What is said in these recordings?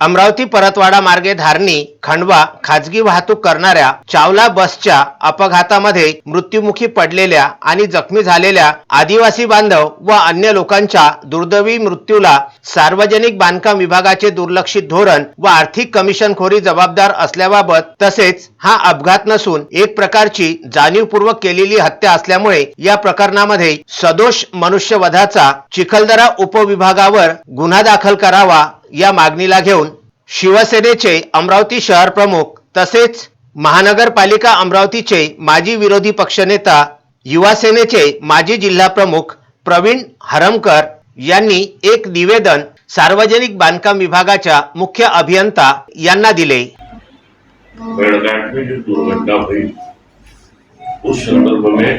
अमरावती परतवाडा मार्गे धारणी खंडवा खाजगी वाहतूक करणाऱ्या चावला बसच्या अपघातामध्ये मृत्युमुखी पडलेल्या आणि जखमी झालेल्या आदिवासी बांधव व अन्य लोकांच्या दुर्दैवी मृत्यूला सार्वजनिक बांधकाम विभागाचे दुर्लक्षित धोरण व आर्थिक कमिशनखोरी जबाबदार असल्याबाबत तसेच हा अपघात नसून एक प्रकारची जाणीवपूर्वक केलेली हत्या असल्यामुळे या प्रकरणामध्ये सदोष मनुष्यवधाचा चिखलदरा उपविभागावर गुन्हा दाखल करावा या मागणीला घेऊन शिवसेनेचे अमरावती शहर प्रमुख तसेच महानगरपालिका अमरावतीचे माजी विरोधी पक्षनेता युवासेनेचे माजी जिल्हा प्रमुख प्रवीण हरमकर यांनी एक निवेदन सार्वजनिक बांधकाम विभागाच्या मुख्य अभियंता यांना दिले. में जो दुर्घटना हुई उस संदर्भ में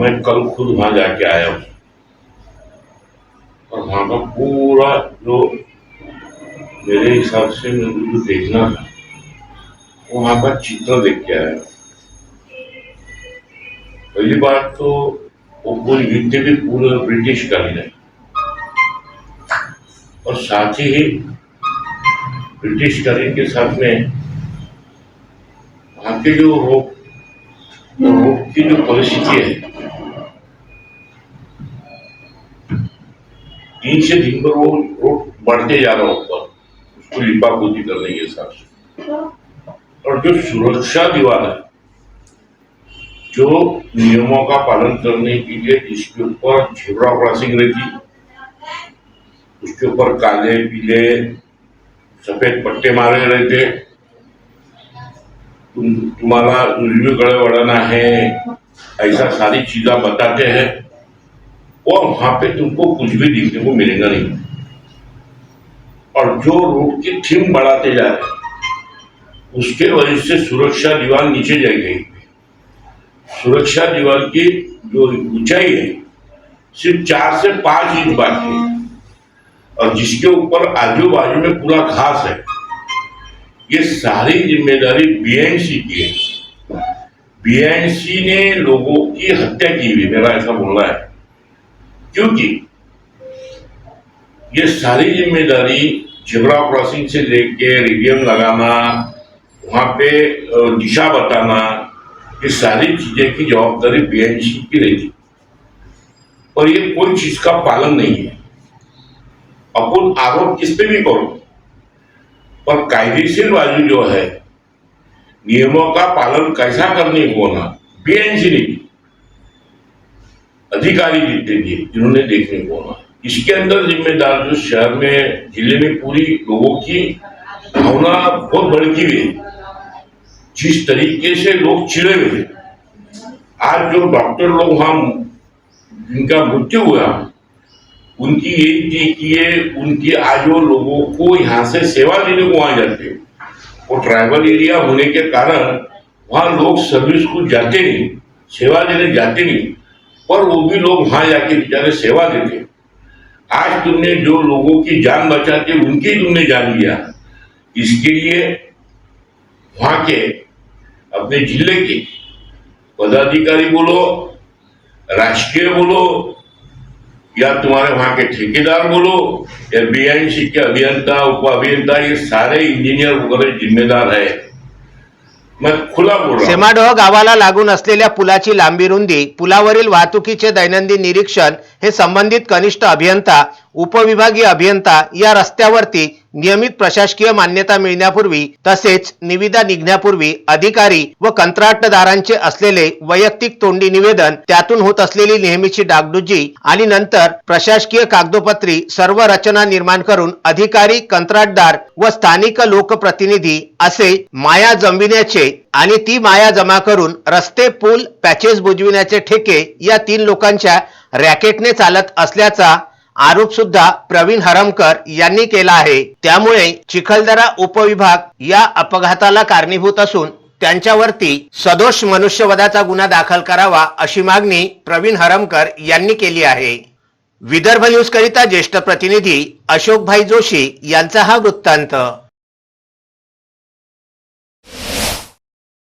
मैं कल खुद वहां जाके आया हूँ. वहाँ का पूरा जो मेरे हिसाब से मुझे जो देखना था। वहाँ का चित्र देख के आया। पहली बात तो वो पूरी जितने भी पूरे ब्रिटिश कालीन है और साथ ही ब्रिटिश कालीन के साथ में वहाँ के जो रोड रोड की जो परिस्थिति है दिन से दिन पर वो रोड बढ़ते जा रहा ऊपर उसको लिपा पोती करने के हिसाब से। और जो सुरक्षा दीवार है, जो नियमों का पालन करने के लिए जिसके ऊपर झेब्रा क्रॉसिंग रहती उसके ऊपर काले, पीले, सफ़ेद पट्टे मारे रहते तुम, तुम्हारा उजवीकडे वळण है, ऐसा सारी चीज़ा बताते हैं। और वहाँ पे तुमको कुछ भी देखने को मिलेगा नहीं। और जो रोड की थीम बढ़ाते जा रहे उसके वजह से सुरक्षा दीवार नीचे जाई गई। सुरक्षा दीवार की जो ऊंचाई है, सिर्फ़ चार से पाँच इंच बाकी है। और जिसके ऊपर आजू बाजू में पूरा घास है। ये सारी ज़िम्मेदारी बीएनसी की है। बीएनसी ने लोगों की हत्या की हुई मेरा ऐसा बोलना है। क्योंकि ये सारी ज़िम्मेदारी झिब्रा क्रॉसिंग से लेके रेडियम लगाना, वहाँ पे दिशा बताना, ये सारी चीज़ें की जवाबदारी बीएनसी की रहती। और ये कोई चीज़ का पालन नहीं है। अपन आरोप किस पे भी करो। पर कायदेशीर बाजू जो है, नियमों का पालन कैसा करने को ना बीएनसी ने की अधिकारी जितने थे, जिन्होंने देखने को ना इसके अंदर जिम्मेदार जो शहर में, ज़िले में पूरी लोगों की भावना बहुत भड़की हुई जिस तरीके से लोग चिड़े हुए आज जो डॉक्टर लोग वहाँ, जिनका मृत्यु हुआ, उनकी यही थी कि ये उनकी आज वो लोगों को यहाँ से सेवा देने को वहाँ जाते वो ट्राइबल एरिया होने के कारण वहाँ लोग सर्विस को जाते नहीं, सेवा देने जाते नहीं। पर वो भी लोग वहाँ जाके बेचारे सेवा देते। आज तुमने जो लोगों की जान बचाते, उनकी तुमने जान लिया। इसके लिए वहाँ के अपने ज़िले के पदाधिकारी बोलो राष्ट्रीय बोलो, या तुम्हारे वहाँ के ठेकेदार बोलो, या बीएनसी के अभियंता, उप अभियंता, ये सारे इंजीनियर वगैरह जिम्मेदार है। खुला सेमाडोह गावाला लागून असलेल्या पुलाची लांबी रुंदी पुलावरील वाहतुकीचे दैनंदिन निरीक्षण हे संबंधित कनिष्ठ अभियंता उपविभागीय अभियंता या रस्त्यावरती नियमित प्रशासकीय मान्यता मिळण्यापूर्वी तसेच निविदा निघण्यापूर्वी अधिकारी व कंत्राटदारांचे असलेले वैयक्तिक तोंडी निवेदन त्यातून होत असलेली नेहमीची डागडुजी आणि नंतर प्रशासकीय कागदोपत्री सर्व रचना निर्माण करून अधिकारी कंत्राटदार व स्थानिक लोकप्रतिनिधी असे माया जमविण्याचे आणि ती माया जमा करून रस्ते पूल पॅचेस बुजविण्याचे ठेके या तीन लोकांच्या रॅकेटने चालत असल्याचा आरोप सुद्धा प्रवीण हरमकर यांनी केला आहे. त्यामुळे चिखलदरा उपविभाग या अपघाताला कारणीभूत असून त्यांच्यावरती सदोष मनुष्यवधाचा गुन्हा दाखल करावा अशी मागणी प्रवीण हरमकर यांनी केली आहे. विदर्भ न्यूज करिता ज्येष्ठ प्रतिनिधी अशोकभाई जोशी यांचा हा वृत्तांत.